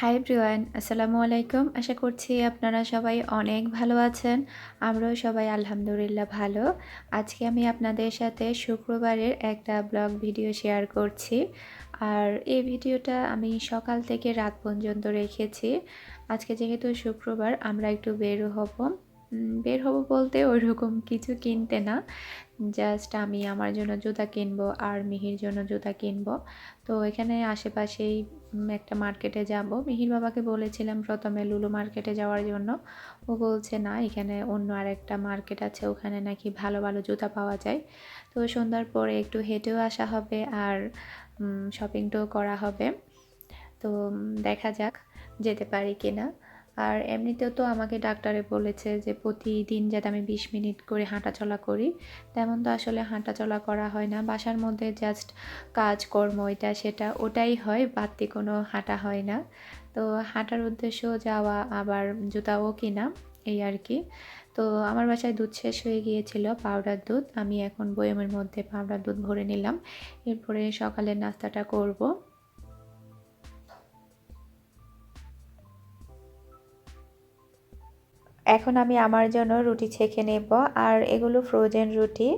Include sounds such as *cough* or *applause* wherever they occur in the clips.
High ব্রিওয়ান আসসালামু আলাইকুম। আশা করছি আপনারা সবাই অনেক ভালো আছেন। আমরাও সবাই আলহামদুলিল্লাহ ভালো। আজকে আমি আপনাদের সাথে শুক্রবারের একটা ব্লগ ভিডিও শেয়ার করছি। আর এই ভিডিওটা আমি সকাল থেকে রাত পর্যন্ত রেখেছি। আজকে যেহেতু শুক্রবার, আমরা একটু বের হব। বের হব বলতে ওইরকম কিছু কিনতে না। জাস্ট আমি আমার জন্য জুতা কিনবো আর মিহির জন্য জুতা কিনবো। তো এখানে আশেপাশেই একটা মার্কেটে যাব। মিহির বাবাকে বলেছিলাম প্রথমে লুলু মার্কেটে যাওয়ার জন্য। ও বলছে, না, এখানে অন্য আরেকটা মার্কেট আছে, ওখানে নাকি ভালো ভালো জুতা পাওয়া যায়। তো সন্ধ্যার পরে একটু হেঁটেও আসা হবে আর শপিংটাও করা হবে। তো দেখা যাক, যেতে পারি কিনা। আর এমনিতেও তো আমাকে ডাক্তারে বলেছে যে প্রতিদিন যাতে আমি বিশ মিনিট করে হাঁটাচলা করি। তেমন তো আসলে হাঁটাচলা করা হয় না। বাসার মধ্যে জাস্ট কাজকর্ম এটা সেটা ওটাই হয়, বাড়তি কোনো হাঁটা হয় না। তো হাঁটার উদ্দেশ্য যাওয়া, আবার জুতাও কিনা, এই আর কি। তো আমার বাসায় দুধ শেষ হয়ে গিয়েছিল পাউডার দুধ। আমি এখন বয়মের মধ্যে পাউডার দুধ ভরে নিলাম। এরপরে সকালের নাস্তাটা করব। এখন আমি আমার জন্য রুটি ছেঁকে নেব। আর এগুলো ফ্রোজেন রুটি।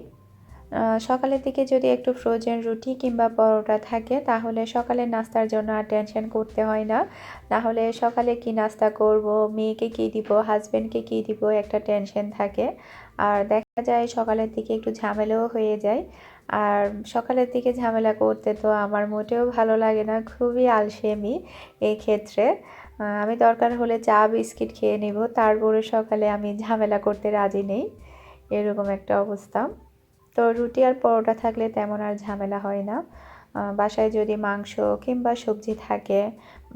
সকালের দিকে যদি একটু ফ্রোজেন রুটি কিংবা পরোটা থাকে, তাহলে সকালের নাস্তার জন্য আর টেনশন করতে হয় না। না হলে সকালে কি নাস্তা করব, মেয়েকে কি দিব হাজব্যান্ডকে কি দিব, একটা টেনশন থাকে। আর দেখা যায় সকালের দিকে একটু ঝামেলাও হয়ে যায়। আর সকালের দিকে ঝামেলা করতে তো আমার মোটেও ভালো লাগে না, খুবই আলসেমি এই ক্ষেত্রে আমি দরকার হলে চা, বিস্কিট খেয়ে নেব। তারপরে সকালে আমি ঝামেলা করতে রাজি নেই। এরকম একটা অবস্থা। তো রুটি আর পরোটা থাকলে তেমন আর ঝামেলা হয় না। বাসায় যদি মাংস কিংবা সবজি থাকে,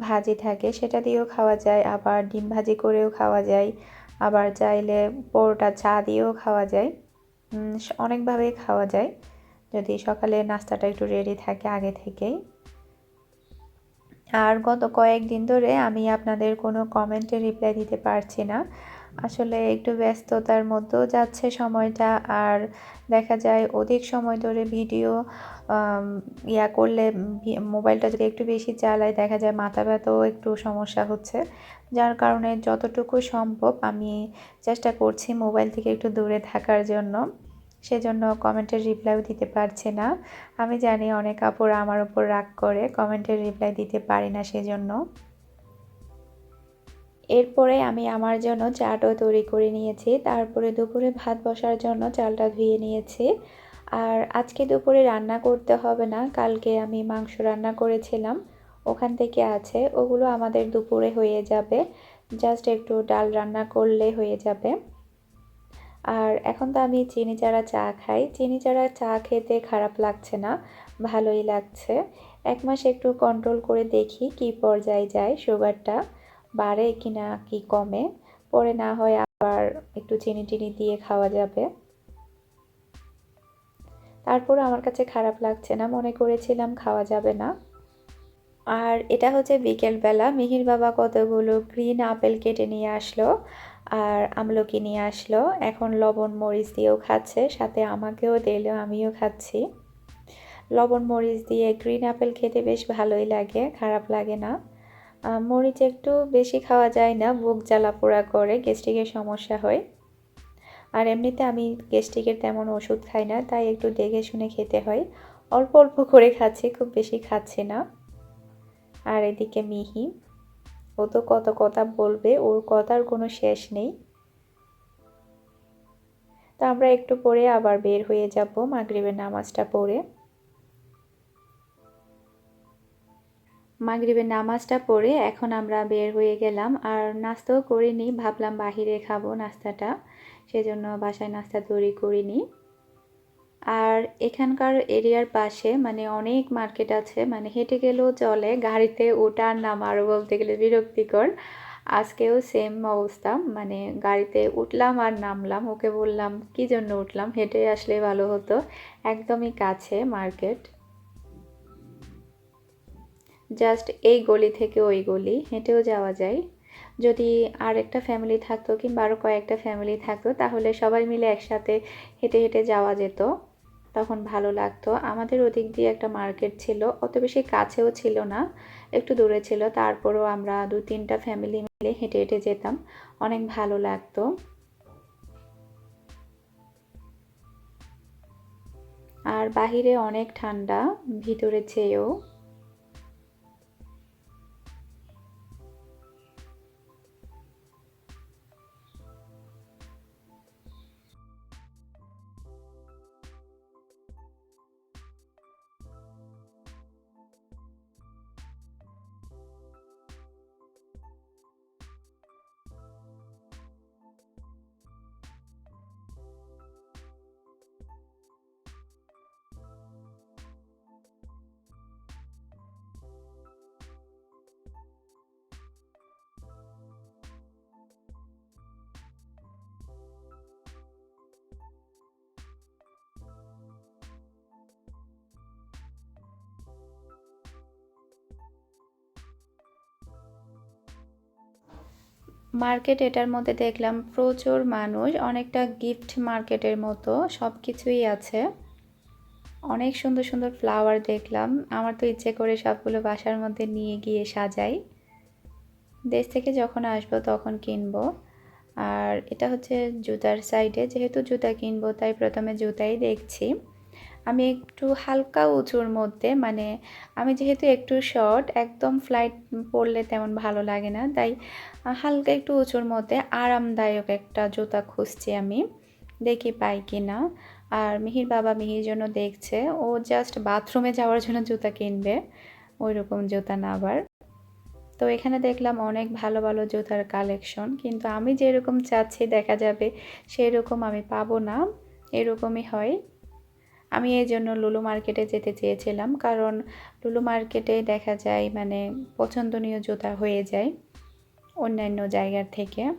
ভাজি থাকে, সেটা দিয়েও খাওয়া যায়। আবার ডিম ভাজি করেও খাওয়া যায়। আবার চাইলে পরোটা, চা দিয়েও খাওয়া যায়। অনেকভাবেই খাওয়া যায়। যদি সকালে নাস্তাটা একটু রেডি থাকে আগে থেকেই। আর গত কয়েকদিন ধরে আমি আপনাদের কোনো কমেন্টে রিপ্লাই দিতে পারছি না। আসলে একটু ব্যস্ততার মধ্যেও যাচ্ছে সময়টা আর দেখা যায় অধিক সময় ধরে ভিডিও ইয়া করলে মোবাইলটা যদি একটু বেশি চালায় দেখা যায় মাথা ব্যথাও একটু সমস্যা হচ্ছে। যার কারণে যতটুকু সম্ভব আমি চেষ্টা করছি মোবাইল থেকে একটু দূরে থাকার জন্য। সেজন্য কমেন্টের রিপ্লাইও দিতে পারছে না। আমি জানি অনেক আপুরা আমার উপর রাগ করে কমেন্টের রিপ্লাই দিতে পারি না সেজন্য। এরপরে আমি আমার জন্য চাটও তৈরি করে নিয়েছি। তারপরে দুপুরে ভাত বসার জন্য চালটা ধুয়ে নিয়েছি। আর আজকে দুপুরে রান্না করতে হবে না, কালকে আমি মাংস রান্না করেছিলাম। ওখান থেকে আছে, ওগুলো আমাদের দুপুরে হয়ে যাবে। জাস্ট একটু ডাল রান্না করলে হয়ে যাবে। আর এখন তো আমি চিনি চারা চা খাই। চিনি চারা চা খেতে খারাপ লাগছে না, ভালোই লাগছে। এক মাস একটু কন্ট্রোল করে দেখি কি পর্যায়ে যায় সুগারটা বাড়ে কি না, কি কমে। পরে না হয় আবার একটু চিনি টিনি দিয়ে খাওয়া যাবে। তারপর আমার কাছে খারাপ লাগছে না, মনে করেছিলাম খাওয়া যাবে না। আর এটা হচ্ছে বিকেলবেলা, মিহির বাবা কতগুলো গ্রিন আপেল কেটে নিয়ে আসলো। আর আমলকি নিয়ে আসলো। এখন লবণ, মরিচ দিয়েও খাচ্ছে, সাথে আমাকেও দিল, আমিও খাচ্ছি। লবণ, মরিচ দিয়ে গ্রিন আপেল খেতে বেশ ভালোই লাগে, খারাপ লাগে না। মরিচ একটু বেশি খাওয়া যায় না বুক জ্বালা পোড়া করে গ্যাস্ট্রিকের সমস্যা হয়। আর এমনিতে আমি গ্যাস্ট্রিকের তেমন ওষুধ খাই না, তাই একটু দেখে শুনে খেতে হয়। অল্প অল্প করে খাচ্ছি, খুব বেশি খাচ্ছি না। আর এদিকে মিহি। ও তো কত কথা বলবে, ওর কথার কোনো শেষ নেই। তো আমরা একটু পরে আবার বের হয়ে যাব মাগরিবের নামাজটা পড়ে। মাগরিবের নামাজটা পড়ে এখন আমরা বের হয়ে গেলাম, আর নাস্তাও করিনি, ভাবলাম বাহিরে খাব নাস্তাটা, সেজন্য বাসায় নাস্তা তৈরি করিনি। আর এখানকার এরিয়ার পাশে মানে অনেক মার্কেট আছে মানে হেঁটে গেলেও চলে, গাড়িতে ওঠার নাম আরও বলতে গেলে বিরক্তিকর। আজকেও সেম অবস্থা মানে গাড়িতে উঠলাম আর নামলাম, ওকে বললাম, কি জন্য উঠলাম? হেঁটে আসলে ভালো হতো। একদমই কাছে মার্কেট। জাস্ট এই গলি থেকে ওই গলি, হেঁটেও যাওয়া যায়। যদি আর একটা ফ্যামিলি থাকতো কিংবা আরও কয়েকটা ফ্যামিলি থাকতো, তাহলে সবাই মিলে একসাথে হেঁটে হেঁটে যাওয়া যেত। তখন ভালো লাগতো। আমাদের ওদিক দিয়ে একটা মার্কেট ছিল, অত বেশি কাছেও ছিল না, একটু দূরে ছিল। তারপরও আমরা দু তিনটা ফ্যামিলি মিলে হেঁটে হেঁটে যেতাম। অনেক ভালো লাগতো। আর বাহিরে অনেক ঠান্ডা, ভিতরে চেয়েও। মার্কেট এটার মধ্যে দেখলাম প্রচুর মানুষ, অনেকটা গিফট মার্কেটের মতো সব কিছুই আছে। অনেক সুন্দর সুন্দর ফ্লাওয়ার দেখলাম। আমার তো ইচ্ছে করে সবগুলো বাসার মধ্যে নিয়ে গিয়ে সাজাই। দেশ থেকে যখন আসব তখন কিনবো। আর এটা হচ্ছে জুতার সাইডে যেহেতু জুতা কিনবো, তাই প্রথমে জুতাই দেখছি। আমি একটু হালকা উঁচুর মধ্যে মানে আমি যেহেতু একটু শর্ট একদম ফ্লাইট পরলে তেমন ভালো লাগে না। তাই হালকা একটু উঁচুর মধ্যে আরামদায়ক একটা জুতা খুঁজছি আমি। দেখি পাই কি না আর মিহির বাবা মিহির জন্য দেখছে। ও জাস্ট বাথরুমে যাওয়ার জন্য জুতা কিনবে। ওই রকম জুতা না আবার। তো এখানে দেখলাম অনেক ভালো ভালো জুতার কালেকশন কিন্তু আমি যেরকম চাচ্ছি দেখা যাবে সেই রকম আমি পাবো না। এরকমই হয়। আমি এই জন্য লুলু মার্কেটে যেতে চেয়েছিলাম। কারণ লুলু মার্কেটে দেখা যায় মানে পছন্দনীয় জুতা হয়ে যায়। অন্যান্য জায়গার থেকে।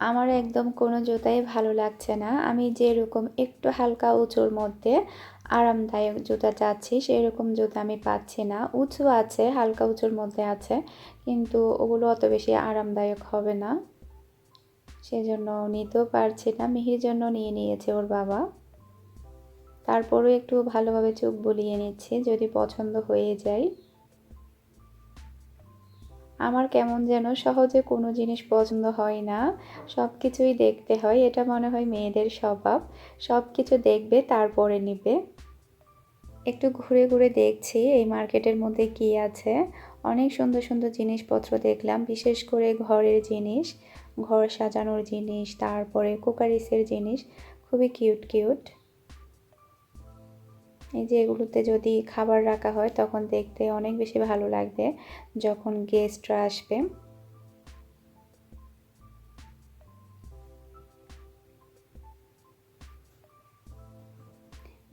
আমার একদম কোনো জুতাই ভালো লাগছে না। আমি যেরকম একটু হালকা উঁচুর মধ্যে আরামদায়ক জুতা চাচ্ছি, সেরকম জুতা আমি পাচ্ছি না। উঁচু আছে, হালকা উঁচুর মধ্যে আছে, কিন্তু ওগুলো অত বেশি আরামদায়ক হবে না। সেজন্য নিতেও পারছি না। মিহির জন্য নিয়ে নিয়েছে ওর বাবা। তারপরও একটু ভালোভাবে চোখ বলিয়ে নিচ্ছি, যদি পছন্দ হয়ে যায়। আমার কেমন যেন সহজে কোনো জিনিস পছন্দ হয় না। সব কিছুই দেখতে হয়, এটা মনে হয় মেয়েদের স্বভাব। সব কিছু দেখবে, তারপরে নিবে। একটু ঘুরে ঘুরে দেখছি এই মার্কেটের মধ্যে কি আছে। অনেক সুন্দর সুন্দর জিনিসপত্র দেখলাম, বিশেষ করে ঘরের জিনিস, ঘর সাজানোর জিনিস, তারপরে কুকারিসের জিনিস, খুবই কিউট কিউট। এই যে এগুলোতে যদি খাবার রাখা হয়, তখন দেখতে অনেক বেশি ভালো লাগবে যখন গেস্টরা আসবে।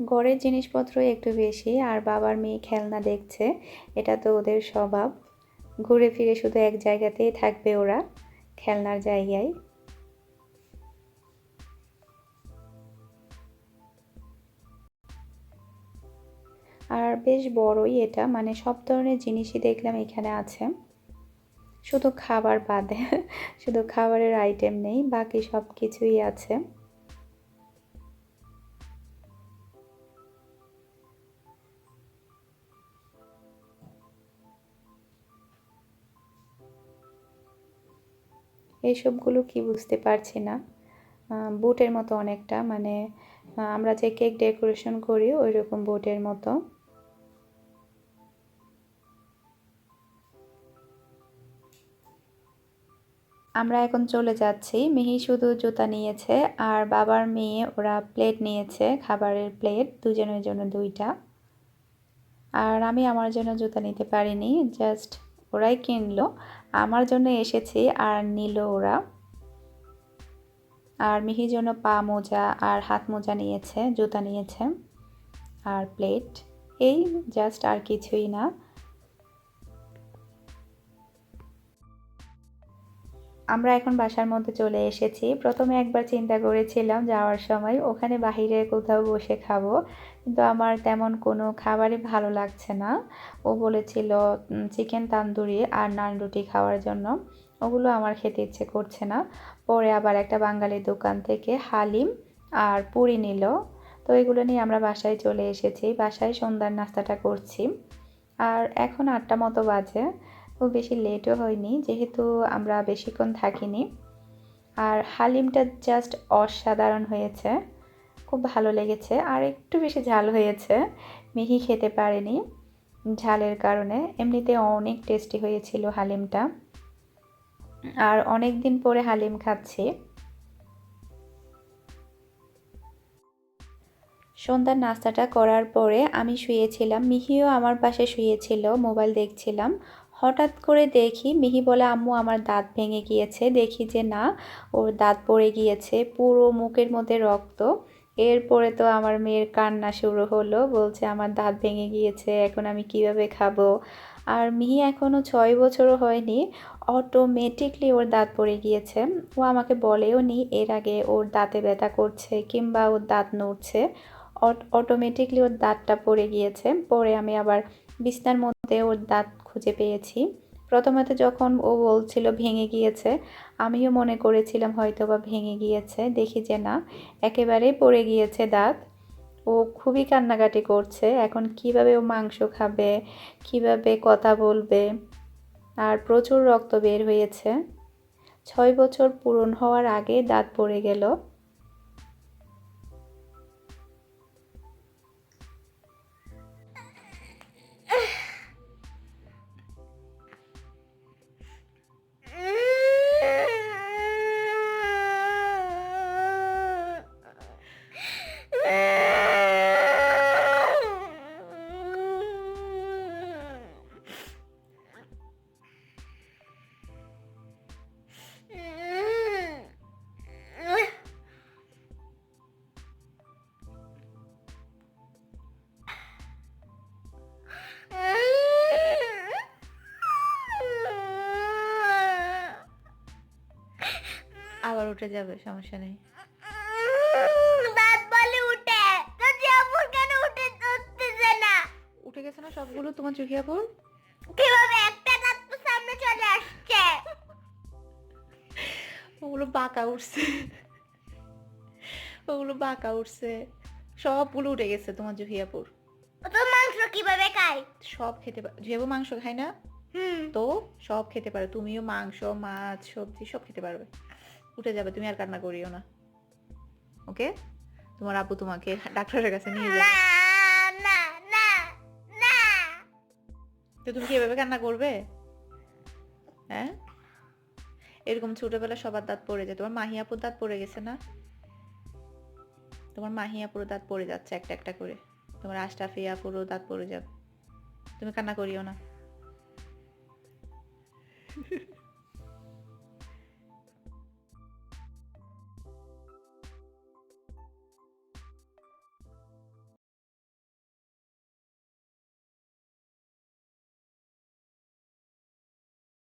ঘরের জিনিসপত্র একটু বেশি, আর বাবার মেয়ে খেলনা দেখছে, এটা তো ওদের স্বভাব। ঘুরে ফিরে শুধু এক জায়গাতেই থাকবে ওরা, খেলনার জায়গায়। আর বেশ বড়ই এটা। মানে সব ধরনের জিনিসই দেখলাম এখানে আছে। শুধু খাবার বাদে, *laughs* শুধু খাবারের আইটেম নেই, বাকি সব কিছুই আছে। এইসবগুলো কি বুঝতে পারছি না। বুটের মতো অনেকটা। মানে আমরা যে কেক ডেকোরেশন করি ওই রকম বুটের মতো। আমরা এখন চলে যাচ্ছি। মিহি শুধু জুতা নিয়েছে আর বাবার মেয়ে ওরা প্লেট নিয়েছে, খাবারের প্লেট, দুজনের জন্য দুইটা। আর আমি আমার জন্য জুতা নিতে পারিনি, জাস্ট ওরাই কিনলো। আমার জন্য এসেছি আর নিল ওরা। আর মিহির জন্য পা মোজা আর হাত মোজা নিয়েছে, জুতা নিয়েছে আর প্লেট। এই জাস্ট আর কিছুই না। আমরা এখন বাসার মধ্যে চলে এসেছি। প্রথমে একবার চিন্তা করেছিলাম যাওয়ার সময়, ওখানে বাহিরে কোথাও বসে খাব, কিন্তু আমার তেমন কোনো খাবারই ভালো লাগছে না। ও বলেছিল চিকেন তান্দুরি আর নান রুটি খাওয়ার জন্য। ওগুলো আমার খেতে ইচ্ছে করছে না। পরে আবার একটা বাঙালি দোকান থেকে হালিম আর পুরি নিল। তো এগুলো নিয়ে আমরা বাসায় চলে এসেছি। বাসায় সন্ধ্যার নাস্তাটা করছি। আর এখন আটটা মতো বাজে। খুব বেশি লেটও হয়নি, যেহেতু আমরা বেশিক্ষণ থাকিনি। আর হালিমটা জাস্ট অসাধারণ হয়েছে, খুব ভালো লেগেছে। আর একটু বেশি ঝাল হয়েছে, মিহি খেতে পারেনি ঝালের কারণে। এমনিতে অনেক টেস্টি হয়েছিল হালিমটা। আর অনেক দিন পরে হালিম খাচ্ছি। সন্ধ্যার নাস্তাটা করার পরে আমি শুয়েছিলাম, মিহিও আমার পাশে শুয়েছিল, মোবাইল দেখছিলাম। হঠাৎ করে দেখি মিহি বলে, আম্মু, আমার দাঁত ভেঙে গিয়েছে। দেখি যে না, ওর দাঁত পড়ে গিয়েছে, পুরো মুখের মধ্যে রক্ত। এরপরে তো আমার মেয়ের কান্না শুরু হলো, বলছে, আমার দাঁত ভেঙে গিয়েছে, এখন আমি কীভাবে খাব? আর মিহি এখনও ছয় বছরও হয়নি অটোমেটিকলি ওর দাঁত পড়ে গিয়েছে। ও আমাকে বলেও নি, এর আগে ওর দাঁতে ব্যথা করছে কিংবা ওর দাঁত নড়ছে অটোমেটিকলি ওর দাঁতটা পড়ে গিয়েছে। পরে আমি আবার বিছনার মধ্যে ওর দাঁত খুঁজে পেয়েছি। প্রথমত যখন ও বলছিল ভেঙে গিয়েছে, আমিও মনে করেছিলাম হয়তো বা ভেঙে গিয়েছে। দেখি যে না, একেবারেই পড়ে গিয়েছে দাঁত। ও খুবই কান্নাকাটি করছে, এখন কীভাবে ও মাংস খাবে, কীভাবে কথা বলবে, আর প্রচুর রক্ত বের হয়েছে। ছয় বছর পূরণ হওয়ার আগে দাঁত পড়ে গেল। আবার উঠে যাবে সমস্যা নেই। উঠে। গেছে না সবগুলো? তোমার চোখিয়াপুর কীভাবে একটা দাঁত তো সামনে চলে আসছে? ওগুলো বাঁকা উঠছে। ওগুলো বাঁকা উঠছে। সবগুলো উঠে গেছে তোমার জুহিয়াপুর তো মাংস কীভাবে খাই সব খেতে পারে জুহিয়াপুর মাংস খায় না হুম। তো সব খেতে পারে। তুমিও মাংস মাছ সবজি সব খেতে পারবে। উঠে যাবে, তুমি আর কান্না করিও না। ওকে তোমার আপু তোমাকে ডাক্তারের কাছে নিয়ে যাবে। তো তুমি কি এভাবে কান্না করবে? হ্যাঁ? এরকম ছোটবেলা সবার দাঁত পড়ে যায়। তোমার মাহিয়াপুর দাঁত পড়ে গেছে না? তোমার মাহিয়াপুর দাঁত পড়ে যাচ্ছে একটা একটা করে। তোমার আশরাফিয়াপুরও দাঁত পড়ে যাবে। তুমি কান্না করিও না।